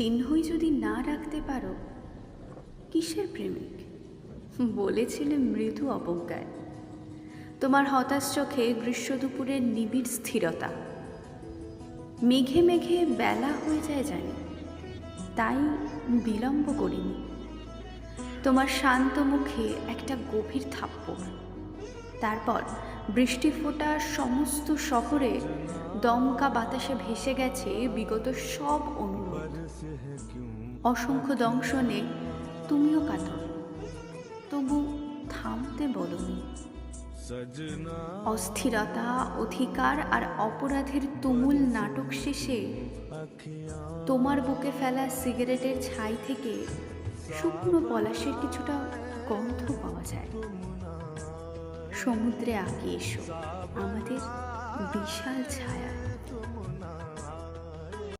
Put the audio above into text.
চিহ্নই যদি না রাখতে পারো, কিসের প্রেমিক? বলেছিলে মৃদু অবজ্ঞায়। তোমার হতাশ চোখে গ্রীষ্ম দুপুরের নিবিড় স্থিরতা। মেঘে মেঘে বেলা হয়ে যায় জানি, তাই বিলম্ব করিনি। তোমার শান্ত মুখে একটা গভীর থাপ্পড়। তারপর বৃষ্টি ফোটা সমস্ত শহরে দমকা বাতাসে ভেসে গেছে বিগত সব অনুরোধ অসংখ্য দংশনে তুমিও কাতর। তবু থামতে বলনি। অস্থিরতা, অধিকার আর অপরাধের তুমুল নাটক শেষে তোমার বুকে ফেলা সিগারেটের ছাই থেকে শুকনো পলাশের কিছুটা গন্ধ পাওয়া যায়। সমুদ্রে আগে এসো, আমাদের বিশাল ছায়া।